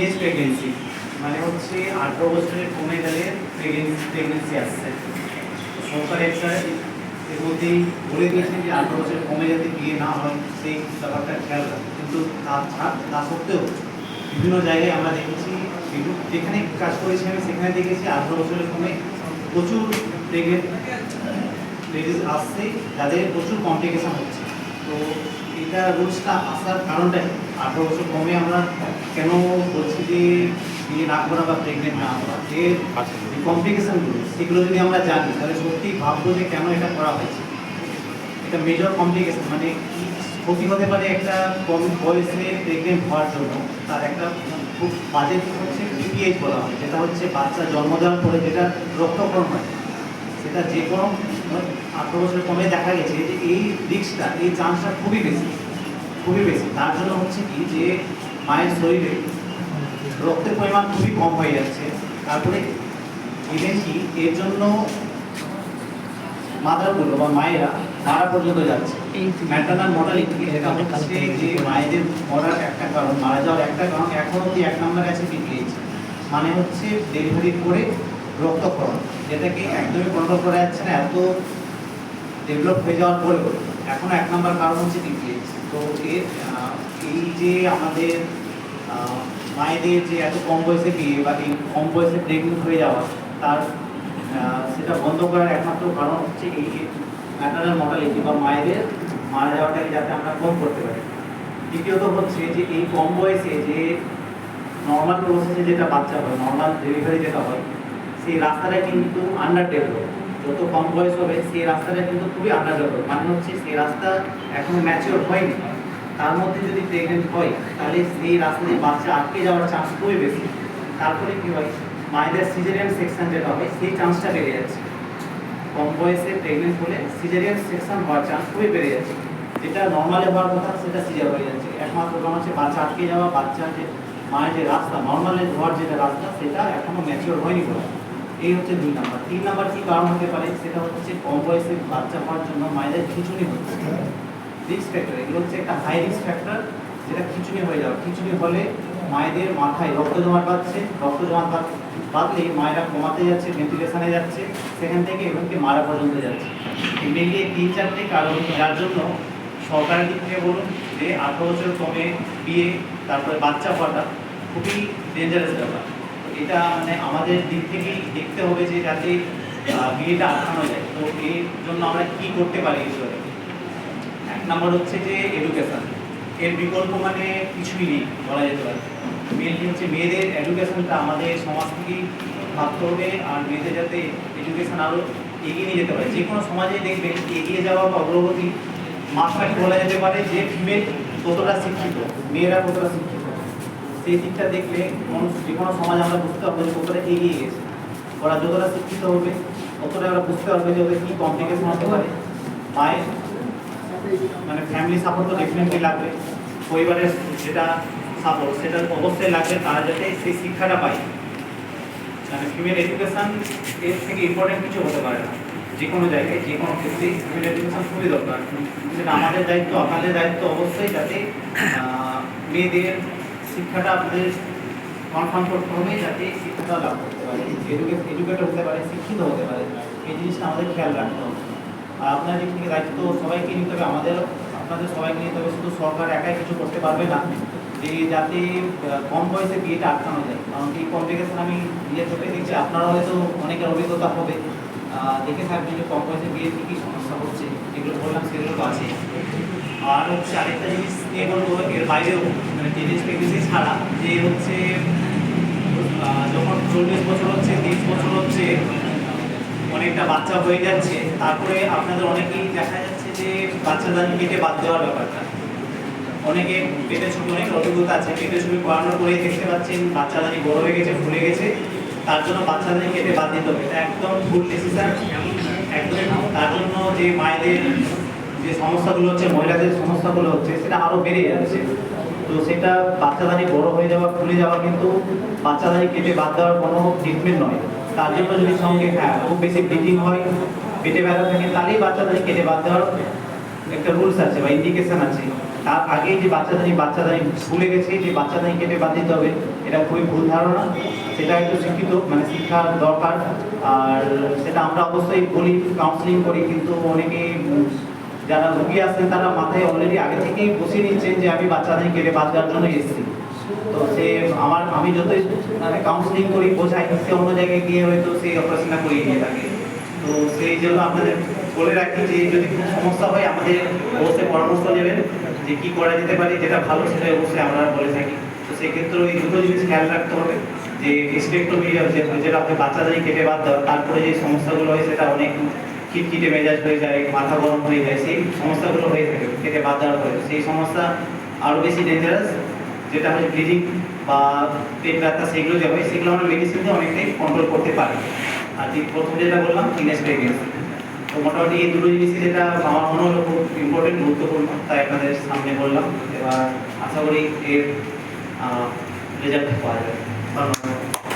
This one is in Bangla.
টিনেজ প্রেগনেন্সি মানে হচ্ছে আঠারো বছরের কমে গেলে প্রেগনেন্সি প্রেগনেন্সি আসছে। সরকার একটা এর মধ্যেই বলে দিয়েছেন যে আঠারো বছরের কমে যাতে বিয়ে না হয়, সেই ব্যাপারটা খেয়াল রাখবে কিন্তু তা সত্ত্বেও বিভিন্ন জায়গায় আমরা দেখেছি যেখানে কাজ করেছি আমি, সেখানে দেখেছি আঠারো বছরের কমে প্রচুর প্রেগনেন্ট লেডিস আসছে, যাদের প্রচুর কমপ্লিকেশন হচ্ছে। তো এটা রুলসটা আসার কারণটা কি? আঠারো বছর কমে আমরা কেন বলছি যে বিয়ে না করা বা প্রেগনেন্ট না হওয়া এর কমপ্লিকেশনগুলো সেগুলো যদি আমরা জানি তাহলে সত্যি ভাববো যে কেন এটা করা হয়েছে। এটা মেজর কমপ্লিকেশন মানে কি ক্ষতি হতে পারে একটা কম বয়সে প্রেগনেন্ট হওয়ার জন্য তার একটা খুব বাজে হচ্ছে পিপিএইচ বলা হয় যেটা হচ্ছে বাচ্চা জন্ম দেওয়ার পরে যেটা রক্তকরণ হয় সেটা যে কোনো আঠারো বছর কমে দেখা গেছে যে এই রিস্কটা এই চান্সটা খুবই বেশি। খুবই বেশি। তার জন্য হচ্ছে কি যে মায়ের শরীরে রক্তের পরিমাণ খুবই কম হয়ে যাচ্ছে। তারপরে ইভেন কি এর জন্য মাদারগুলো বা মায়েরা মারা পর্যন্ত যাচ্ছে। ম্যাটার্নাল মর্টালিটি যেটা হচ্ছে যে মায়েদের মরার একটা কারণ মারা যাওয়ার একটা কারণ এখন অব্দি এক নম্বরে আছে পিপিএইচ মানে হচ্ছে ডেলিভারির পরে রক্তক্ষরণ যেটাকে একদমই কন্ট্রোল করা যাচ্ছে না এত ডেভেলপ হয়ে যাওয়ার পরেও। এখন এক নম্বর কারণ হচ্ছে পিপিএইচ তো এর এই যে আমাদের মায়েদের যে এত কম বয়সে বিয়ে বা এই কম বয়সে প্রেগনেন্ট হয়ে যাওয়া, তার সেটা বন্ধ করার একমাত্র কারণ হচ্ছে এই ম্যাটারাল মর্টালিটি বা মায়েদের মারা যাওয়াটাকে যাতে আমরা কম করতে পারি। দ্বিতীয়ত হচ্ছে যে এই কম বয়সে যে নর্মাল প্রসেসে যেটা বাচ্চা হয় নর্মাল ডেলিভারি যেটা হয়, সেই রাস্তাটা কিন্তু আন্ডার ডেভেলপ যত কম বয়স হবে, সেই রাস্তাটা কিন্তু খুবই আন্ডার মানে হচ্ছে সেই রাস্তা এখনও ম্যাচিওর হয়নি। তার মধ্যে যদি প্রেগনেন্ট হয়, তাহলে সেই রাস্তা দিয়ে বাচ্চা আটকে যাওয়ার চান্স খুবই বেশি। তারপরে কি হয়? মায়েদের সিজারিয়ান সেকশন যেটা হয় সেই চান্সটা বেড়ে যাচ্ছে। কম বয়সে প্রেগনেন্ট হলে সিজারিয়ান সেকশন হওয়ার চান্স খুবই বেড়ে যাচ্ছে। যেটা নর্মালে হওয়ার কথা, সেটা সিজার হয়ে যাচ্ছে। একমাত্র কারণ হচ্ছে বাচ্চা আটকে যাওয়া বাচ্চা যে মায়ের যে রাস্তা নর্মালে হওয়ার যেটা রাস্তা, সেটা এখনও ম্যাচিওর হয়নি বলে। এই হচ্ছে দুই নাম্বার। তিন নাম্বার কি কারণ হতে পারে? সেটা হচ্ছে কম বয়সে বাচ্চা হওয়ার জন্য মায়েদের খিচুড়ি হচ্ছে। রিস্ক ফ্যাক্টর এগুলো হচ্ছে একটা হাই রিস্ক ফ্যাক্টর যেটা খিচুড়ি হয়ে যাওয়া। খিচুড়ি হলে মায়েদের মাথায় রক্ত জমাট বাঁধছে। রক্ত জমাট বাঁধ- বাঁধলে মায়েরা কমাতে যাচ্ছে ভেন্টিলেশনে যাচ্ছে, সেখান থেকে এমনকি মারা পর্যন্ত যাচ্ছে। এই তিন চারটে কারণ যার জন্য সরকারের দিক থেকে বলুন যে আঠারো বছর কমে বিয়ে তারপরে বাচ্চা হওয়াটা খুবই ডেঞ্জারাস ব্যাপার। এটা মানে আমাদের দিক থেকেই দেখতে হবে যে যাতে বিয়েটা আটকানো যায়। তো এর জন্য আমরা কি করতে পারি বিষয়ে? এক নম্বর হচ্ছে যে এডুকেশন এর বিকল্প মানে কিছুই নেই, বলা যেতে পারে। মেনলি হচ্ছে মেয়েদের এডুকেশনটা আমাদের সমাজ থেকেই ভাবতে হবে আর মেয়েদের যাতে এডুকেশন আরও এগিয়ে নিয়ে যেতে পারে। যে কোনো সমাজে দেখবেন এগিয়ে যাওয়া বা অগ্রগতি মাপকাঠি বলা যেতে পারে? যে ফিমেল কতটা শিক্ষিত, মেয়েরা কতটা শিক্ষিত। সেই দিকটা দেখলে যে কোনো সমাজ আমরা বুঝতে পারব যে কতটা এগিয়ে গেছে। ওরা যতটা শিক্ষিত হবে ততটা ওরা বুঝতে পারবে যে ওদের কী কমপ্লিকেশন হতে পারে। মায়ের মানে ফ্যামিলি সাপোর্ট তো ডেফিনেটলি লাগবে। পরিবারের যেটা সাপোর্ট সেটা অবশ্যই লাগবে। তারা যাতে সেই শিক্ষাটা পায়। মানে ফিমেল এডুকেশন এর থেকে ইম্পর্টেন্ট কিছু হতে পারে না। যে কোনো জায়গায়, যে কোনো ক্ষেত্রে ফিমেল এডুকেশান খুবই দরকার। সেটা আমাদের দায়িত্ব, আপনাদের দায়িত্ব অবশ্যই যাতে মেয়েদের শিক্ষাটা আপনাদের কনফার্ম করতে হবে যাতে শিক্ষাটা লাভ করতে পারে। এডুকেটেড হতে পারে, শিক্ষিত হতে পারে, এই জিনিসটা আমাদের খেয়াল রাখতে হবে। আর আপনার দিক থেকে দায়িত্ব সবাইকে নিতে হবে, আমাদের আপনাদের সবাইকে নিতে হবে, শুধু সরকার একাই কিছু করতে পারবে না। যে যাতে কম বয়সে বিয়েটা আটকানো যায়। কারণ এই কমপ্লিকেশন আমি নিজের চোখে দেখছি আপনারা হয়তো অনেকের অভিজ্ঞতা হবে। দেখে থাকবেন যে কম বয়সে বিয়ের কী কী সমস্যা হচ্ছে, যেগুলো বললাম সেগুলো তো আছে আর হচ্ছে আরেকটা জিনিস নিয়ে বলব, এর বাইরেও মানে টিনেজ প্রেগনেন্সি ছাড়া, যে হচ্ছে যখন চল্লিশ বছর হচ্ছে, তিরিশ বছর হচ্ছে, অনেকটা বাচ্চা হয়ে যাচ্ছে, তারপরে আপনাদের অনেকেই দেখা যাচ্ছে যে বাচ্চাদের পেটে বাদ দেওয়ার ব্যাপারটা। অনেকে পেটে ছবি, অনেক অভিজ্ঞতা আছে, পেটে ছবি করানোর পরে দেখতে পাচ্ছেন বাচ্চাদানি বড় হয়ে গেছে, ফুলে গেছে, তার জন্য বাচ্চাদানি কেটে বাদ দিতে হবে। এটা একদম ভুল ডিসিশন একদম, তার জন্য যে মায়েদের যে সমস্যাগুলো হচ্ছে, মহিলাদের সমস্যাগুলো হচ্ছে, সেটা আরও বেড়ে যাচ্ছে। তো সেটা বাচ্চাদানি বড় হয়ে যাওয়া ফুলে যাওয়া কিন্তু বাচ্চাদানি কেটে বাদ দেওয়ার কোনো ট্রিটমেন্ট নয়। তার জন্য যদি সঙ্গে হ্যাঁ খুব বেশি ব্লিডিং হয়, পেটে ব্যথা থাকে, তাহলেই বাচ্চাদানি কেটে বাদ দেওয়ার একটা রুলস আছে বা ইন্ডিকেশন আছে। তার আগে যে বাচ্চাদানি বাচ্চাদানি ভুলে গেছে, যে বাচ্চাদানি কেটে বাদ দিতে হবে, এটা খুবই ভুল ধারণা। সেটা একটু শিক্ষিত মানে শিক্ষার দরকার। আর সেটা আমরা অবশ্যই বলি কাউন্সিলিং করি, কিন্তু অনেকে যারা রুগী আসছেন তারা মাথায় অলরেডি আগে থেকেই বসিয়ে নিচ্ছেন যে আমি বাচ্চাদের বাদ দেওয়ার জন্য এসেছি। তো সে আমার, আমি যতই মানে কাউন্সিলিং করি, বোঝাই, সে অন্য জায়গায় গিয়ে হয়তো সেই অপারেশনটা করিয়ে নিয়ে থাকে। তো সেই জন্য আপনাদের বলে রাখি যে যদি কোনো সমস্যা হয়, আমাদের অবশ্যই পরামর্শ নেবেন যে কি করা যেতে পারে, যেটা ভালো সেটা অবশ্যই আমরা বলে থাকি। তো সেক্ষেত্রে ওই দুটো জিনিস খেয়াল রাখতে হবে, যে স্পেক্ট্রোমি যেটা আপনি বাচ্চাদেরই কেটে বাদ দেওয়া, তারপরে যে সমস্যাগুলো হয়, সেটা অনেক খিটখিটে মেজাজ হয়ে যায়, মাথা গরম হয়ে যায়, সেই সমস্যাগুলো হয়ে থাকে খেতে বাদ দেওয়ার পরে। সেই সমস্যা আরও বেশি ডেঞ্জারাস যেটা হয় ব্লিডিং বা পেট ব্যথা, সেগুলো যে হয়, সেগুলো আমরা মেডিসিন দিয়ে অনেকটাই কন্ট্রোল করতে পারি। আর ঠিক প্রথম যেটা বললাম প্রেগনেন্সি তো মোটামুটি এই দুটো জিনিসই যেটা আমার মনে হলো খুব ইম্পর্টেন্ট গুরুত্বপূর্ণ, তাই আপনাদের সামনে বললাম। এবার আশা করি এর রেজাল্ট পাওয়া যাবে। ধন্যবাদ।